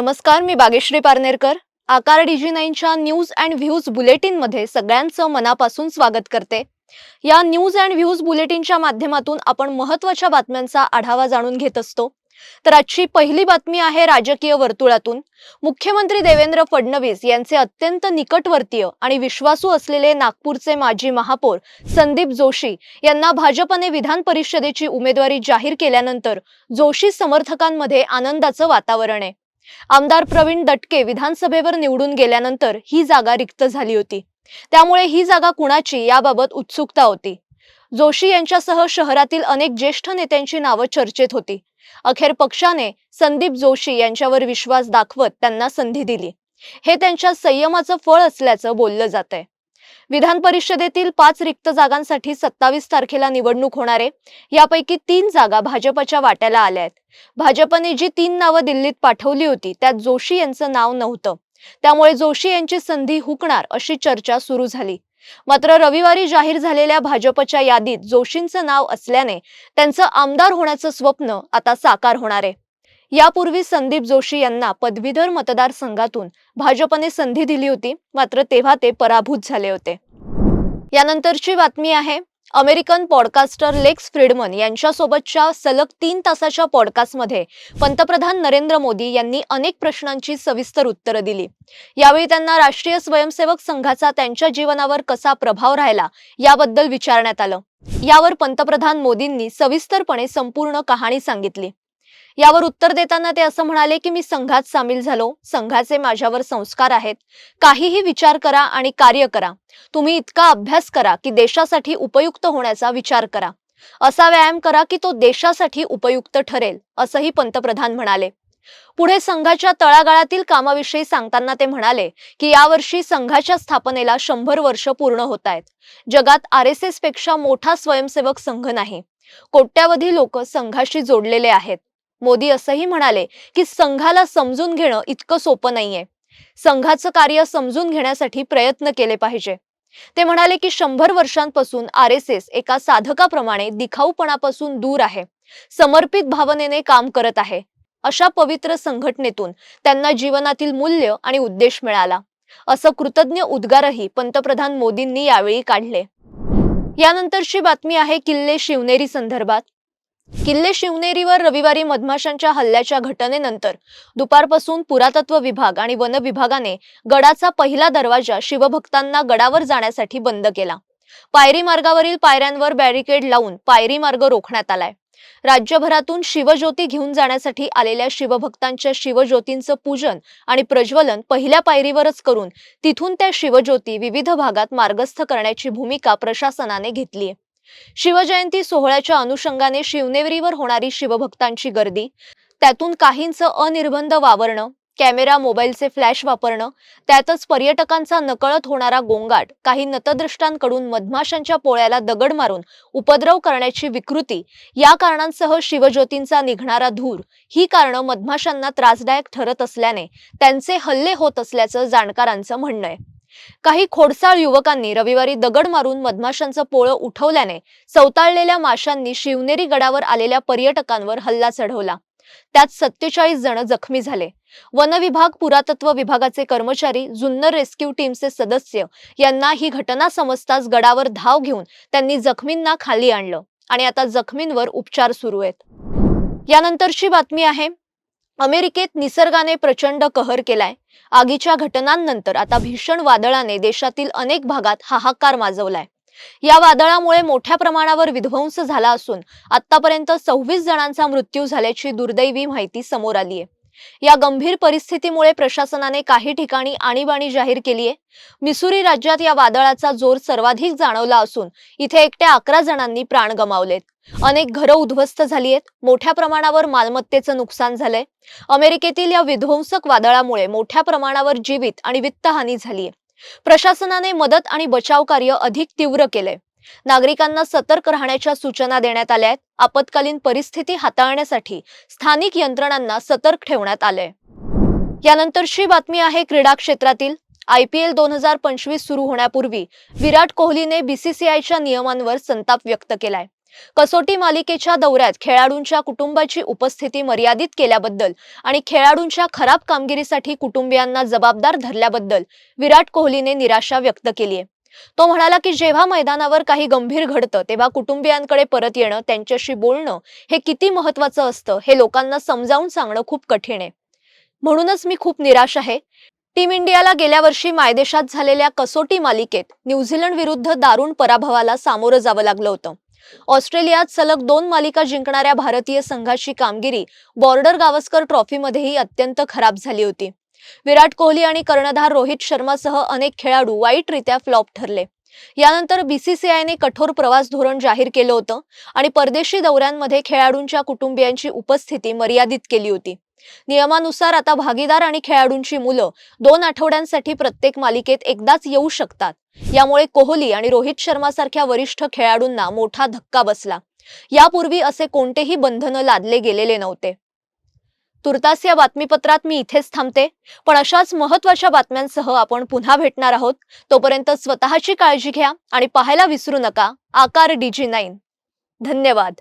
नमस्कार मी बागेश्री पारनेरकर. आकार डीजी नाईनच्या न्यूज अँड व्ह्यूज बुलेटिनमध्ये सगळ्यांचं मनापासून स्वागत करते. या न्यूज अँड व्ह्यूज बुलेटिनच्या माध्यमातून आपण महत्त्वाच्या बातम्यांचा आढावा जाणून घेत असतो. तर आजची पहिली बातमी आहे राजकीय वर्तुळातून. मुख्यमंत्री देवेंद्र फडणवीस यांचे अत्यंत निकटवर्तीय आणि विश्वासू असलेले नागपूरचे माजी महापौर संदीप जोशी यांना भाजपने विधान परिषदेची उमेदवारी जाहीर केल्यानंतर जोशी समर्थकांमध्ये आनंदाचं वातावरण आहे. आमदार प्रवीण दटके विधानसभेवर निवडून गेल्यानंतर ही जागा रिक्त झाली होती. त्यामुळे ही जागा कुणाची याबाबत उत्सुकता होती. जोशी यांच्यासह शहरातील अनेक ज्येष्ठ नेत्यांची नावं चर्चेत होती. अखेर पक्षाने संदीप जोशी यांच्यावर विश्वास दाखवत त्यांना संधी दिली. हे त्यांच्या संयमाचं फळ असल्याचं बोललं जात आहे विधान परिषदेतील पाच रिक्त जागांसाठी सत्तावीस तारखेला निवडणूक होणार आहे. यापैकी तीन जागा भाजपच्या वाट्याला आल्या आहेत. भाजपने जी तीन नावं दिल्लीत पाठवली होती त्यात जोशी यांचं नाव नव्हतं. त्यामुळे जोशी यांची संधी हुकणार अशी चर्चा सुरू झाली. मात्र रविवारी जाहीर झालेल्या भाजपच्या यादीत जोशींचं नाव असल्याने त्यांचं आमदार होण्याचं स्वप्न आता साकार होणार आहे. यापूर्वी संदीप जोशी यांना पदवीधर मतदारसंघातून भाजपने संधी दिली होती मात्र तेव्हा ते पराभूत झाले होते. यानंतरची बातमी आहे अमेरिकन पॉडकास्टर लेक्स फ्रीडमन यांच्यासोबतच्या सलग तीन तासाच्या पॉडकास्टमध्ये पंतप्रधान नरेंद्र मोदी यांनी अनेक प्रश्नांची सविस्तर उत्तरं दिली. यावेळी त्यांना राष्ट्रीय स्वयंसेवक संघाचा त्यांच्या जीवनावर कसा प्रभाव राहिला याबद्दल विचारण्यात आलं. यावर पंतप्रधान मोदींनी सविस्तरपणे संपूर्ण कहाणी सांगितली. यावर उत्तर देताना ते असं म्हणाले की मी संघात सामील झालो. संघाचे माझ्यावर संस्कार आहेत. काहीही विचार करा आणि कार्य करा. तुम्ही इतका अभ्यास करा की देशासाठी उपयुक्त होण्याचा विचार करा. असा व्यायाम करा की तो देशासाठी उपयुक्त ठरेल असंही पंतप्रधान म्हणाले. पुढे संघाच्या तळागाळातील कामाविषयी सांगताना ते म्हणाले की यावर्षी संघाच्या स्थापनेला शंभर वर्ष पूर्ण होत आहेत. जगात आर एस एसपेक्षा मोठा स्वयंसेवक संघ नाही. कोट्यावधी लोक संघाशी जोडलेले आहेत. मोदी असंही म्हणाले की संघाला समजून घेणं इतकं सोपं नाहीये. संघाचं कार्य समजून घेण्यासाठी प्रयत्न केले पाहिजे. ते म्हणाले की शंभर वर्षांपासून आर एस एस एका साधकाप्रमाणे दिखाऊपणापासून दूर आहे. समर्पित भावनेने काम करत आहे. अशा पवित्र संघटनेतून त्यांना जीवनातील मूल्य आणि उद्देश मिळाला. असं कृतज्ञ उद्गारही पंतप्रधान मोदींनी यावेळी काढले. यानंतरची बातमी आहे किल्ले शिवनेरी संदर्भात. किल्ले शिवनेरीवर रविवारी मधमाशांच्या हल्ल्याच्या घटनेनंतर दुपारपासून पुरातत्व विभाग आणि वन विभागाने गडाचा पहिला दरवाजा शिवभक्तांना गडावर जाण्यासाठी बंद केला. पायरी मार्गावरील पायऱ्यांवर बॅरिकेड लावून पायरी मार्ग रोखण्यात आलाय. राज्यभरातून शिवज्योती घेऊन जाण्यासाठी आलेल्या शिवभक्तांच्या शिवज्योतींचं पूजन आणि प्रज्वलन पहिल्या पायरीवरच करून तिथून त्या शिवज्योती विविध भागात मार्गस्थ करण्याची भूमिका प्रशासनाने घेतलीय. शिवजयंती सोहळ्याच्या अनुषंगाने शिवनेरीवर होणारी शिवभक्तांची गर्दी त्यातून काहींचं अनिर्बंध वावरणं कॅमेरा मोबाईलचे फ्लॅश वापरणं त्यातच पर्यटकांचा नकळत होणारा गोंगाट काही नतदृष्टांकडून मधमाशांच्या पोळ्याला दगड मारून उपद्रव करण्याची विकृती या कारणांसह शिवज्योतींचा निघणारा धूर ही कारणं मधमाशांना त्रासदायक ठरत असल्याने त्यांचे हल्ले होत असल्याचं जाणकारांचं म्हणणं आहे. काही खोडसाळ युवकांनी रविवारी दगड मारून मधमाशांचं पोळं उठवल्याने चवताळलेल्या माशांनी शिवनेरी गडावर आलेल्या पर्यटकांवर हल्ला चढवला. त्यात सत्तेचाळीस जण जखमी झाले. वन विभाग पुरातत्व विभागाचे कर्मचारी जुन्नर रेस्क्यू टीमचे सदस्य यांना ही घटना समजताच गडावर धाव घेऊन त्यांनी जखमींना खाली आणलं आणि आता जखमींवर उपचार सुरू आहेत. यानंतरची बातमी आहे अमेरिकेत निसर्गाने प्रचंड कहर केलाय. आगीच्या घटनांनंतर आता भीषण वादळाने देशातील अनेक भागात हाहाकार माजवलाय. या वादळामुळे मोठ्या प्रमाणावर विध्वंस झाला असून आतापर्यंत सव्वीस जणांचा मृत्यू झाल्याची दुर्दैवी माहिती समोर आली आहे या गंभीर परिस्थितीमुळे प्रशासनाने काही ठिकाणी आणीबाणी जाहीर केली आहे. मिसुरी राज्यात या वादळाचा जोर सर्वाधिक जाणवला असून इथे एकट्या अकरा जणांनी प्राण गमावलेत. अनेक घरं उद्ध्वस्त झाली आहेत. मोठ्या प्रमाणावर मालमत्तेचं नुकसान झालंय. अमेरिकेतील या विध्वंसक वादळामुळे मोठ्या प्रमाणावर जीवित आणि वित्तहानी झालीय. प्रशासनाने मदत आणि बचाव कार्य अधिक तीव्र केलंय. नागरिकांना सतर्क राहण्याच्या सूचना देण्यात आल्या आहेत. आपत्कालीन परिस्थिती हाताळण्यासाठी स्थानिक यंत्रणांना सतर्क ठेवण्यात आलंय. यानंतरची बातमी आहे क्रीडा क्षेत्रातील. आय पी एल दोन हजार पंचवीस सुरू होण्यापूर्वी विराट कोहलीने बीसीसीआयच्या नियमांवर संताप व्यक्त केलाय. कसोटी मालिकेच्या दौऱ्यात खेळाडूंच्या कुटुंबाची उपस्थिती मर्यादित केल्याबद्दल आणि खेळाडूंच्या खराब कामगिरीसाठी कुटुंबियांना जबाबदार धरल्याबद्दल विराट कोहलीने निराशा व्यक्त केली आहे तो म्हणाला की जेव्हा मैदानावर काही गंभीर घडतं तेव्हा कुटुंबियांकडे परत येणं त्यांच्याशी बोलणं हे किती महत्वाचं असतं हे लोकांना समजावून सांगणं खूप कठीण आहे. म्हणूनच मी खूप निराश आहे. टीम इंडियाला गेल्या वर्षी मायदेशात झालेल्या कसोटी मालिकेत न्यूझीलंड विरुद्ध दारुण पराभवाला सामोरं जावं लागलं होतं. ऑस्ट्रेलियात सलग दोन मालिका जिंकणाऱ्या भारतीय संघाची कामगिरी बॉर्डर गावस्कर ट्रॉफीमध्येही अत्यंत खराब झाली होती. विराट कोहली आणि कर्णधार रोहित शर्मासह अनेक खेळाडू वाईटरित्या फ्लॉप ठरले. यानंतर बीसीसीआयने कठोर प्रवास धोरण जाहीर केलं होतं आणि परदेशी दौऱ्यांमध्ये खेळाडूंच्या कुटुंबियांची उपस्थिती मर्यादित केली होती. नियमानुसार आता भागीदार आणि खेळाडूंची मुलं दोन आठवड्यांसाठी प्रत्येक मालिकेत एकदाच येऊ शकतात. यामुळे कोहली आणि रोहित शर्मा सारख्या वरिष्ठ खेळाडूंना मोठा धक्का बसला. यापूर्वी असे कोणतेही बंधनं लादले गेलेले नव्हते. तुर्तास या बातमीपत्रात मी इथेच थांबते. पण अशाच महत्त्वाच्या बातम्यांसह आपण पुन्हा भेटणार आहोत. तोपर्यंत स्वतःची काळजी घ्या आणि पाहायला विसरू नका. आकार डीजी नाईन. धन्यवाद.